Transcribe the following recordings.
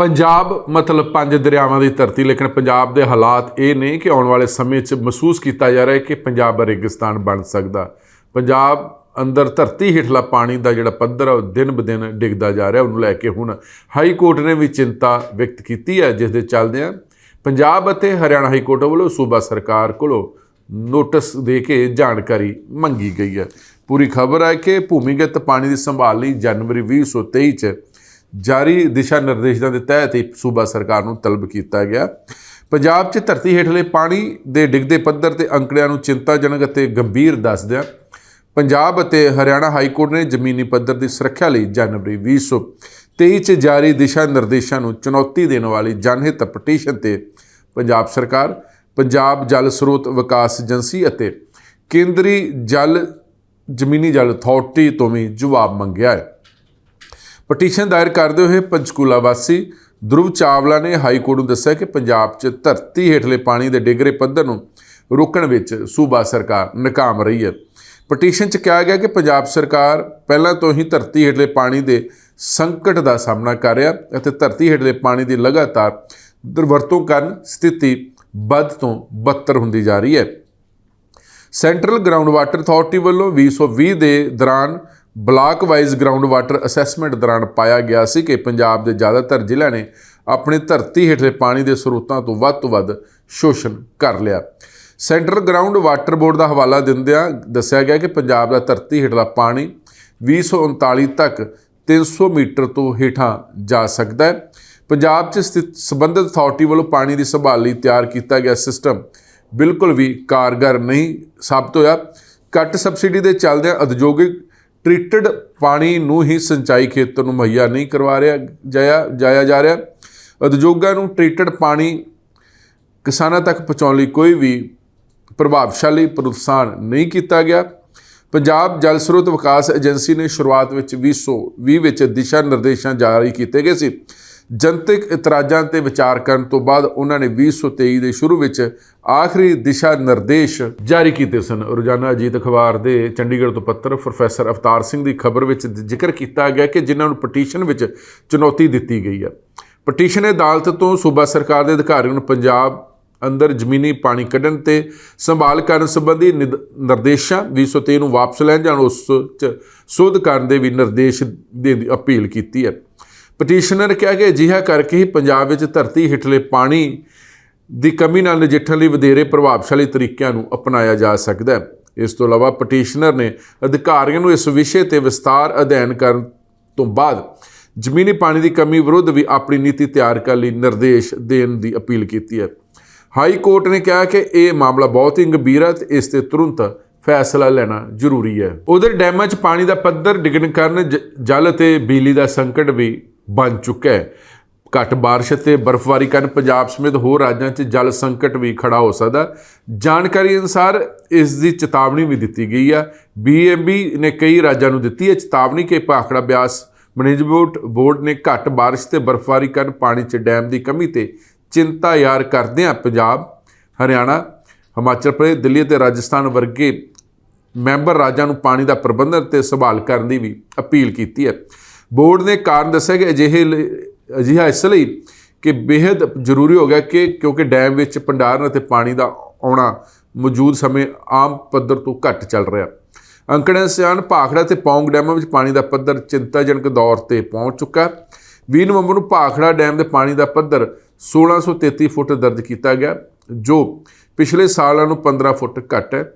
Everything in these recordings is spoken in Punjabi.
ਪੰਜਾਬ ਮਤਲਬ ਪੰਜ ਦਰਿਆਵਾਂ ਦੀ ਧਰਤੀ, ਲੇਕਿਨ ਪੰਜਾਬ ਦੇ ਹਾਲਾਤ ਇਹ ਨੇ ਕਿ ਆਉਣ ਵਾਲੇ ਸਮੇਂ 'ਚ ਮਹਿਸੂਸ ਕੀਤਾ ਜਾ ਰਿਹਾ ਹੈ ਕਿ ਪੰਜਾਬ ਰੇਗਿਸਤਾਨ ਬਣ ਸਕਦਾ। ਪੰਜਾਬ ਅੰਦਰ ਧਰਤੀ ਹੇਠਲਾ ਪਾਣੀ ਦਾ ਜਿਹੜਾ ਪੱਧਰ ਹੈ ਉਹ ਦਿਨ ਬ ਦਿਨ ਡਿੱਗਦਾ ਜਾ ਰਿਹਾ। ਉਹਨੂੰ ਲੈ ਕੇ ਹੁਣ ਹਾਈ ਕੋਰਟ ਨੇ ਵੀ ਚਿੰਤਾ ਵਿਅਕਤ ਕੀਤੀ ਹੈ, ਜਿਸ ਦੇ ਚੱਲਦਿਆਂ ਪੰਜਾਬ ਅਤੇ ਹਰਿਆਣਾ ਹਾਈ ਕੋਰਟ ਵੱਲੋਂ ਸੂਬਾ ਸਰਕਾਰ ਕੋਲੋਂ ਨੋਟਿਸ ਦੇ ਕੇ ਜਾਣਕਾਰੀ ਮੰਗੀ ਗਈ ਹੈ। ਪੂਰੀ ਖਬਰ ਹੈ ਕਿ ਭੂਮੀਗਤ ਪਾਣੀ ਦੀ ਸੰਭਾਲ ਲਈ ਜਨਵਰੀ 2023 ਚ ਜਾਰੀ ਦਿਸ਼ਾ ਨਿਰਦੇਸ਼ਾਂ ਦੇ ਤਹਿਤ ਹੀ ਸੂਬਾ ਸਰਕਾਰ ਨੂੰ ਤਲਬ ਕੀਤਾ ਗਿਆ। ਪੰਜਾਬ 'ਚ ਧਰਤੀ ਹੇਠਲੇ ਪਾਣੀ ਦੇ ਡਿੱਗਦੇ ਪੱਧਰ ਤੇ ਅੰਕੜਿਆਂ ਨੂੰ ਚਿੰਤਾਜਨਕ ਅਤੇ ਗੰਭੀਰ ਦੱਸਦਿਆਂ ਪੰਜਾਬ ਅਤੇ ਹਰਿਆਣਾ ਹਾਈ ਕੋਰਟ ਨੇ ਜ਼ਮੀਨੀ ਪੱਧਰ ਦੀ ਸੁਰੱਖਿਆ ਲਈ ਜਨਵਰੀ 2023 ਚ ਜਾਰੀ ਦਿਸ਼ਾ ਨਿਰਦੇਸ਼ਾਂ ਨੂੰ ਚੁਣੌਤੀ ਦੇਣ ਵਾਲੀ ਜਨਹਿਤ ਪਟੀਸ਼ਨ ਤੇ ਪੰਜਾਬ ਸਰਕਾਰ, ਪੰਜਾਬ ਜਲ ਸਰੋਤ ਵਿਕਾਸ ਏਜੰਸੀ ਅਤੇ ਕੇਂਦਰੀ ਜਲ ਜ਼ਮੀਨੀ ਜਲ ਅਥਾਰਟੀ ਤੋਂ ਵੀ ਜਵਾਬ ਮੰਗਿਆ ਹੈ। ਪਟੀਸ਼ਨ ਦਾਇਰ ਕਰਦੇ ਹੋਏ ਪੰਚਕੂਲਾ ਵਾਸੀ ਧਰੁਵ ਚਾਵਲਾ ਨੇ ਹਾਈ ਕੋਰਟ ਨੂੰ ਦੱਸਿਆ ਕਿ ਪੰਜਾਬ 'ਚ ਧਰਤੀ ਹੇਠਲੇ ਪਾਣੀ ਦੇ ਡਿਗਰੇ ਪੱਧਰ ਨੂੰ ਰੋਕਣ ਵਿੱਚ ਸੂਬਾ ਸਰਕਾਰ ਨਾਕਾਮ ਰਹੀ ਹੈ। ਪਟੀਸ਼ਨ 'ਚ ਕਿਹਾ ਗਿਆ ਕਿ ਪੰਜਾਬ ਸਰਕਾਰ ਪਹਿਲਾਂ ਤੋਂ ਹੀ ਧਰਤੀ ਹੇਠਲੇ ਪਾਣੀ ਦੇ ਸੰਕਟ ਦਾ ਸਾਹਮਣਾ ਕਰ ਰਿਹਾ ਅਤੇ ਧਰਤੀ ਹੇਠਲੇ ਪਾਣੀ ਦੀ ਲਗਾਤਾਰ ਦੁਰਵਰਤੋਂ ਕਾਰਨ ਸਥਿਤੀ ਵੱਧ ਤੋਂ ਬੱਤਰ ਹੁੰਦੀ ਜਾ ਰਹੀ ਹੈ। ਸੈਂਟਰਲ ਗਰਾਊਂਡ ਵਾਟਰ ਅਥਾਰਟੀ ਵੱਲੋਂ 2020 ਦੇ ਦੌਰਾਨ block wise ground water assessment ਦੌਰਾਨ ਪਾਇਆ ਗਿਆ ਸੀ ਕਿ ਪੰਜਾਬ ਦੇ ਜ਼ਿਆਦਾਤਰ ਜ਼ਿਲ੍ਹਿਆਂ ਨੇ ਆਪਣੇ ਧਰਤੀ ਹੇਠਲੇ ਪਾਣੀ ਦੇ ਸਰੋਤਾਂ ਤੋਂ ਵੱਧ ਤੋਂ ਵੱਧ ਸ਼ੋਸ਼ਣ ਕਰ ਲਿਆ। ਸੈਂਟਰਲ ਗਰਾਊਂਡ ਵਾਟਰ ਬੋਰਡ ਦਾ ਹਵਾਲਾ ਦਿੰਦਿਆਂ ਦੱਸਿਆ ਗਿਆ ਕਿ ਪੰਜਾਬ ਦਾ ਧਰਤੀ ਹੇਠਲਾ ਪਾਣੀ 2039 ਤੱਕ 300 ਮੀਟਰ ਤੋਂ ਹੇਠਾਂ ਜਾ ਸਕਦਾ ਹੈ। ਪੰਜਾਬ 'ਚ ਸਥਿਤ ਸੰਬੰਧਿਤ ਅਥਾਰਟੀ ਵੱਲੋਂ ਪਾਣੀ ਦੀ ਸੰਭਾਲ ਲਈ ਤਿਆਰ ਕੀਤਾ ਗਿਆ ਸਿਸਟਮ ਬਿਲਕੁਲ ਵੀ ਕਾਰਗਰ ਨਹੀਂ ਸਾਬਤ ਹੋਇਆ। ਘੱਟ ਸਬਸਿਡੀ ਦੇ ਚੱਲਦਿਆਂ ਉਦਯੋਗਿਕ ਟ੍ਰੀਟਡ ਪਾਣੀ ਨੂੰ ਹੀ ਸਿੰਚਾਈ ਖੇਤਰ ਨੂੰ ਮੁਹੱਈਆ ਨਹੀਂ ਕਰਵਾ ਰਿਹਾ, ਜਾਇਆ ਜਾਇਆ ਜਾ ਰਿਹਾ। ਉਦਯੋਗਾਂ ਨੂੰ ਟ੍ਰੀਟਡ ਪਾਣੀ ਕਿਸਾਨਾਂ ਤੱਕ ਪਹੁੰਚਾਉਣ ਲਈ ਕੋਈ ਵੀ ਪ੍ਰਭਾਵਸ਼ਾਲੀ ਪ੍ਰੋਤਸਾਹਨ ਨਹੀਂ ਕੀਤਾ ਗਿਆ। ਪੰਜਾਬ ਜਲ ਸਰੋਤ ਵਿਕਾਸ ਏਜੰਸੀ ਨੇ ਸ਼ੁਰੂਆਤ ਵਿੱਚ 2020 ਵਿੱਚ ਦਿਸ਼ਾ ਨਿਰਦੇਸ਼ਾਂ ਜਾਰੀ ਕੀਤੇ ਗਏ ਸੀ। ਜਨਤਕ ਇਤਰਾਜ਼ਾਂ ਤੇ ਵਿਚਾਰ ਕਰਨ ਤੋਂ ਬਾਅਦ ਉਹਨਾਂ ਨੇ 2023 ਦੇ ਸ਼ੁਰੂ ਵਿੱਚ ਆਖਰੀ ਦਿਸ਼ਾ ਨਿਰਦੇਸ਼ ਜਾਰੀ ਕੀਤੇ ਸਨ। ਰੋਜ਼ਾਨਾ ਅਜੀਤ ਅਖਬਾਰ ਦੇ ਚੰਡੀਗੜ੍ਹ ਤੋਂ ਪੱਤਰ ਪ੍ਰੋਫੈਸਰ ਅਵਤਾਰ ਸਿੰਘ ਦੀ ਖਬਰ ਵਿੱਚ ਜ਼ਿਕਰ ਕੀਤਾ ਗਿਆ ਕਿ ਜਿਨ੍ਹਾਂ ਨੂੰ ਪਟੀਸ਼ਨ ਵਿੱਚ ਚੁਣੌਤੀ ਦਿੱਤੀ ਗਈ ਹੈ। ਪਟੀਸ਼ਨ ਅਦਾਲਤ ਤੋਂ ਸੂਬਾ ਸਰਕਾਰ ਦੇ ਅਧਿਕਾਰੀਆਂ ਨੂੰ ਪੰਜਾਬ ਅੰਦਰ ਜ਼ਮੀਨੀ ਪਾਣੀ ਕੱਢਣ ਤੇ ਸੰਭਾਲ ਕਰਨ ਸੰਬੰਧੀ ਨਿਦ- ਨਿਰਦੇਸ਼ਾਂ 2023 ਨੂੰ ਵਾਪਸ ਲੈਣ ਜਾਣ ਉਸ 'ਚ ਸੋਧ ਕਰਨ ਦੇ ਵੀ ਨਿਰਦੇਸ਼ ਦੇਣ ਦੀ ਅਪੀਲ ਕੀਤੀ ਹੈ। ਪਟੀਸ਼ਨਰ ਕਿਹਾ ਕਿ ਅਜਿਹਾ ਕਰਕੇ ਹੀ ਪੰਜਾਬ ਵਿੱਚ ਧਰਤੀ ਹੇਠਲੇ ਪਾਣੀ ਦੀ ਕਮੀ ਨਾਲ ਨਜਿੱਠਣ ਲਈ ਵਧੇਰੇ ਪ੍ਰਭਾਵਸ਼ਾਲੀ ਤਰੀਕਿਆਂ ਨੂੰ ਅਪਣਾਇਆ ਜਾ ਸਕਦਾ ਹੈ। ਇਸ ਤੋਂ ਇਲਾਵਾ ਪਟੀਸ਼ਨਰ ਨੇ ਅਧਿਕਾਰੀਆਂ ਨੂੰ ਇਸ ਵਿਸ਼ੇ ਤੇ ਵਿਸਤਾਰ ਅਧਿਐਨ ਕਰਨ ਤੋਂ ਬਾਅਦ ਜ਼ਮੀਨੀ ਪਾਣੀ ਦੀ ਕਮੀ ਵਿਰੁੱਧ ਵੀ ਆਪਣੀ ਨੀਤੀ ਤਿਆਰ ਕਰਨ ਲਈ ਨਿਰਦੇਸ਼ ਦੇਣ ਦੀ ਅਪੀਲ ਕੀਤੀ ਹੈ। ਹਾਈ ਕੋਰਟ ਨੇ ਕਿਹਾ ਕਿ ਇਹ ਮਾਮਲਾ ਬਹੁਤ ਹੀ ਗੰਭੀਰ ਹੈ ਤੇ ਇਸ ਤੇ ਤੁਰੰਤ ਫੈਸਲਾ ਲੈਣਾ ਜ਼ਰੂਰੀ ਹੈ। ਉਧਰ ਡੈਮਾਂ 'ਚ ਪਾਣੀ ਦਾ ਪੱਧਰ ਡਿੱਗਣ ਕਾਰਨ ਜਲ ਅਤੇ ਬਿਜਲੀ ਦਾ ਸੰਕਟ ਵੀ ਬਣ ਚੁੱਕਾ ਹੈ। ਘੱਟ ਬਾਰਿਸ਼ ਤੇ ਬਰਫ਼ਬਾਰੀ ਕਾਰਨ ਪੰਜਾਬ ਸਮੇਤ ਹੋਰ ਰਾਜਾਂ 'ਚ ਜਲ ਸੰਕਟ ਵੀ ਖੜਾ ਹੋ ਸਕਦਾ ਜਾਣਕਾਰੀ ਅਨੁਸਾਰ ਇਸ ਦੀ ਚੇਤਾਵਨੀ ਵੀ ਦਿੱਤੀ ਗਈ ਹੈ ਬੀਐਮਬੀ ਨੇ ਕਈ ਰਾਜਾਂ ਨੂੰ ਦਿੱਤੀ ਹੈ ਚੇਤਾਵਨੀ ਕਿ ਭਾਖੜਾ ਬਿਆਸ ਮੈਨੇਜਮੈਂਟ ਬੋਰਡ ਨੇ ਘੱਟ ਬਾਰਿਸ਼ ਤੇ ਬਰਫ਼ਬਾਰੀ ਕਾਰਨ ਪਾਣੀ 'ਚ ਡੈਮ ਦੀ ਕਮੀ ਤੇ ਚਿੰਤਾ ਜ਼ਾਹਰ ਕਰਦਿਆਂ ਪੰਜਾਬ, ਹਰਿਆਣਾ, ਹਿਮਾਚਲ ਪ੍ਰਦੇਸ਼, ਦਿੱਲੀ ਅਤੇ ਰਾਜਸਥਾਨ ਵਰਗੇ ਮੈਂਬਰ ਰਾਜਾਂ ਨੂੰ ਪਾਣੀ ਦਾ ਪ੍ਰਬੰਧਨ ਤੇ ਸੰਭਾਲ ਕਰਨ ਦੀ ਵੀ ਅਪੀਲ ਕੀਤੀ ਹੈ। ਬੋਰਡ ਨੇ ਕਾਰਨ ਦੱਸਿਆ ਕਿ ਅਜਿਹੇ ਲ- ਅਜਿਹਾ ਇਸ ਲਈ ਕਿ ਬੇहद ਜ਼ਰੂਰੀ ਹੋ ਗਿਆ ਕਿ ਕਿਉਂਕਿ ਡੈਮ ਵਿੱਚ ਭੰਡਾਰਨ ਅਤੇ ਪਾਣੀ ਦਾ ਆਉਣਾ ਮੌਜੂਦ ਸਮੇਂ ਆਮ ਪੱਧਰ ਤੋਂ ਘੱਟ ਚੱਲ ਰਿਹਾ। ਅੰਕੜਿਆਂ ਸਿਆਨ ਭਾਖੜਾ ਤੇ ਪੌਂਗ ਡੈਮਾਂ ਵਿੱਚ ਪਾਣੀ ਦਾ ਪੱਧਰ ਚਿੰਤਾਜਨਕ ਦੌਰ ਤੇ ਪਹੁੰਚ ਚੁੱਕਾ। ਹੈ 20 ਨਵੰਬਰ ਨੂੰ ਭਾਖੜਾ ਡੈਮ ਦੇ ਪਾਣੀ ਦਾ ਪੱਧਰ 1633 ਫੁੱਟ ਦਰਜ ਕੀਤਾ ਗਿਆ, ਜੋ ਪਿਛਲੇ ਸਾਲਾਂ ਨੂੰ 15 ਫੁੱਟ ਘੱਟ ਹੈ।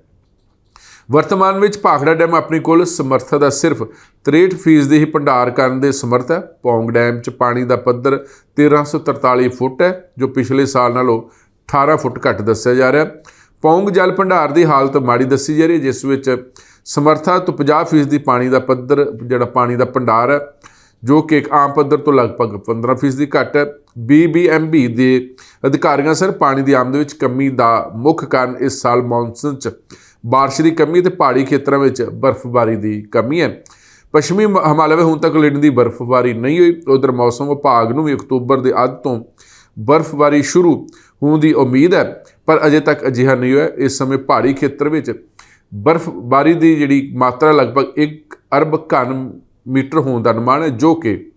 ਵਰਤਮਾਨ ਵਿੱਚ ਭਾਖੜਾ ਡੈਮ ਆਪਣੀ ਕੋਲ ਸਮਰੱਥਾ ਦਾ ਸਿਰਫ 63% ਦੀ ਹੀ ਭੰਡਾਰ ਕਰਨ ਦੇ ਸਮਰੱਥ ਹੈ। ਪੌਂਗ ਡੈਮ 'ਚ ਪਾਣੀ ਦਾ ਪੱਧਰ 1343 ਫੁੱਟ ਹੈ, ਜੋ ਪਿਛਲੇ ਸਾਲ ਨਾਲੋਂ 18 ਫੁੱਟ ਘੱਟ ਦੱਸਿਆ ਜਾ ਰਿਹਾ ਪੌਂਗ ਜਲ ਭੰਡਾਰ ਦੀ ਹਾਲਤ ਮਾੜੀ ਦੱਸੀ ਜਾ ਰਹੀ ਹੈ, ਜਿਸ ਵਿੱਚ ਸਮਰੱਥਾ ਤੋਂ 50% ਦੀ ਪਾਣੀ ਦਾ ਪੱਧਰ, ਜਿਹੜਾ ਪਾਣੀ ਦਾ ਭੰਡਾਰ ਹੈ, ਜੋ ਕਿ ਇੱਕ ਆਮ ਪੱਧਰ ਤੋਂ ਲਗਭਗ 15% ਦੀ ਘੱਟ ਹੈ। BBMB ਦੇ ਅਧਿਕਾਰੀਆਂ ਸਰ ਪਾਣੀ ਦੀ ਆਮਦ ਵਿੱਚ ਕਮੀ ਦਾ ਮੁੱਖ ਕਾਰਨ ਇਸ ਸਾਲ ਮੌਨਸੂਨ 'ਚ ਬਾਰਿਸ਼ ਦੀ ਕਮੀ ਤੇ ਪਹਾੜੀ ਖੇਤਰਾਂ ਵਿੱਚ ਬਰਫ਼ਬਾਰੀ ਦੀ ਕਮੀ ਹੈ। ਪੱਛਮੀ ਮ- ਹਿਮਾਲਿਆ ਵਿੱਚ ਹੁਣ ਤੱਕ ਲਿੰਨ ਦੀ ਬਰਫ਼ਬਾਰੀ ਨਹੀਂ ਹੋਈ। ਉਧਰ ਮੌਸਮ ਵਿਭਾਗ ਨੂੰ ਵੀ ਅਕਤੂਬਰ ਦੇ ਅੱਧ ਤੋਂ ਬਰਫ਼ਬਾਰੀ ਸ਼ੁਰੂ ਹੋਣ ਦੀ ਉਮੀਦ ਹੈ, ਪਰ ਅਜੇ ਤੱਕ ਅਜਿਹਾ ਨਹੀਂ ਹੋਇਆ। ਇਸ ਸਮੇਂ ਪਹਾੜੀ ਖੇਤਰ ਵਿੱਚ ਬਰਫ਼ਬਾਰੀ ਦੀ ਜਿਹੜੀ ਮਾਤਰਾ ਲਗਭਗ 1 ਅਰਬ ਘਨ ਮੀਟਰ ਹੋਣ ਦਾ ਅਨੁਮਾਨ ਹੈ, ਜੋ ਕਿ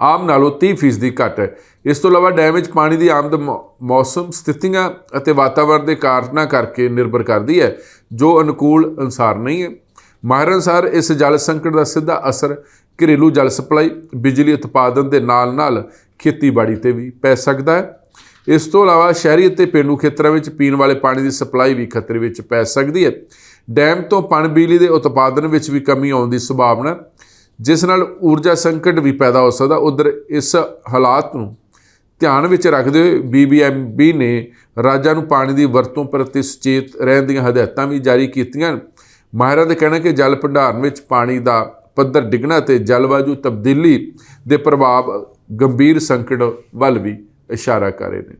ਆਮ ਨਾਲੋਂ 30% ਘੱਟ ਹੈ। ਇਸ ਤੋਂ ਇਲਾਵਾ ਡੈਮ ਵਿੱਚ ਪਾਣੀ ਦੀ ਆਮਦ ਮੌਸਮ ਸਥਿਤੀਆਂ ਅਤੇ ਵਾਤਾਵਰਣ ਦੇ ਕਾਰਨਾਂ ਕਰਕੇ ਨਿਰਭਰ ਕਰਦੀ ਹੈ, ਜੋ ਅਨੁਕੂਲ ਅਨਸਾਰ ਨਹੀਂ ਹੈ। ਮਾਹਿਰਾਂ ਅਨੁਸਾਰ ਇਸ ਜਲ ਸੰਕਟ ਦਾ ਸਿੱਧਾ ਅਸਰ ਘਰੇਲੂ ਜਲ ਸਪਲਾਈ, ਬਿਜਲੀ ਉਤਪਾਦਨ ਦੇ ਨਾਲ-ਨਾਲ ਖੇਤੀਬਾੜੀ ਤੇ ਵੀ ਪੈ ਸਕਦਾ ਹੈ। ਇਸ ਤੋਂ ਇਲਾਵਾ ਸ਼ਹਿਰੀ ਅਤੇ ਪੇਂਡੂ ਖੇਤਰਾਂ ਵਿੱਚ ਪੀਣ ਵਾਲੇ ਪਾਣੀ ਦੀ ਸਪਲਾਈ ਵੀ ਖਤਰੇ ਵਿੱਚ ਪੈ ਸਕਦੀ ਹੈ। ਡੈਮ ਤੋਂ ਪਣ ਬਿਜਲੀ ਦੇ ਉਤਪਾਦਨ ਵਿੱਚ ਵੀ ਕਮੀ ਆਉਣ ਦੀ ਸੰਭਾਵਨਾ ਜਿਸ ਨਾਲ ਊਰਜਾ ਸੰਕਟ ਵੀ ਪੈਦਾ ਹੋ ਸਕਦਾ, ਉਧਰ ਇਸ ਹਾਲਾਤ ਨੂੰ ਧਿਆਨ ਵਿੱਚ ਰੱਖਦੇ ਹੋਏ ਬੀਬੀਐਮਬੀ ਨੇ ਰਾਜਾਂ ਨੂੰ ਪਾਣੀ ਦੀ ਵਰਤੋਂ ਪ੍ਰਤੀ ਸੁਚੇਤ ਰਹਿਣ ਦੀਆਂ ਹਦਾਇਤਾਂ ਵੀ ਜਾਰੀ ਕੀਤੀਆਂ ਮਾਹਿਰਾਂ ਦਾ ਕਹਿਣਾ ਕਿ ਜਲ ਭੰਡਾਰਨ ਵਿੱਚ ਪਾਣੀ ਦਾ ਪੱਧਰ ਡਿੱਗਣਾ ਤੇ ਜਲਵਾਯੂ ਤਬਦੀਲੀ ਦੇ ਪ੍ਰਭਾਵ ਗੰਭੀਰ ਸੰਕਟ ਵੱਲ ਵੀ ਇਸ਼ਾਰਾ ਕਰ ਰਹੇ ਨੇ।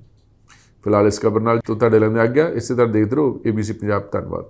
ਫਿਲਹਾਲ ਇਸ ਖਬਰ ਨਾਲ ਤੋਂ ਤੁਹਾਡੇ ਲੈਂਦੇ ਆ ਗਿਆ ਇਸੇ ਤਰ੍ਹਾਂ ਦੇਖਦੇ ਰਹੋ। ABC ਪੰਜਾਬ, ਧੰਨਵਾਦ।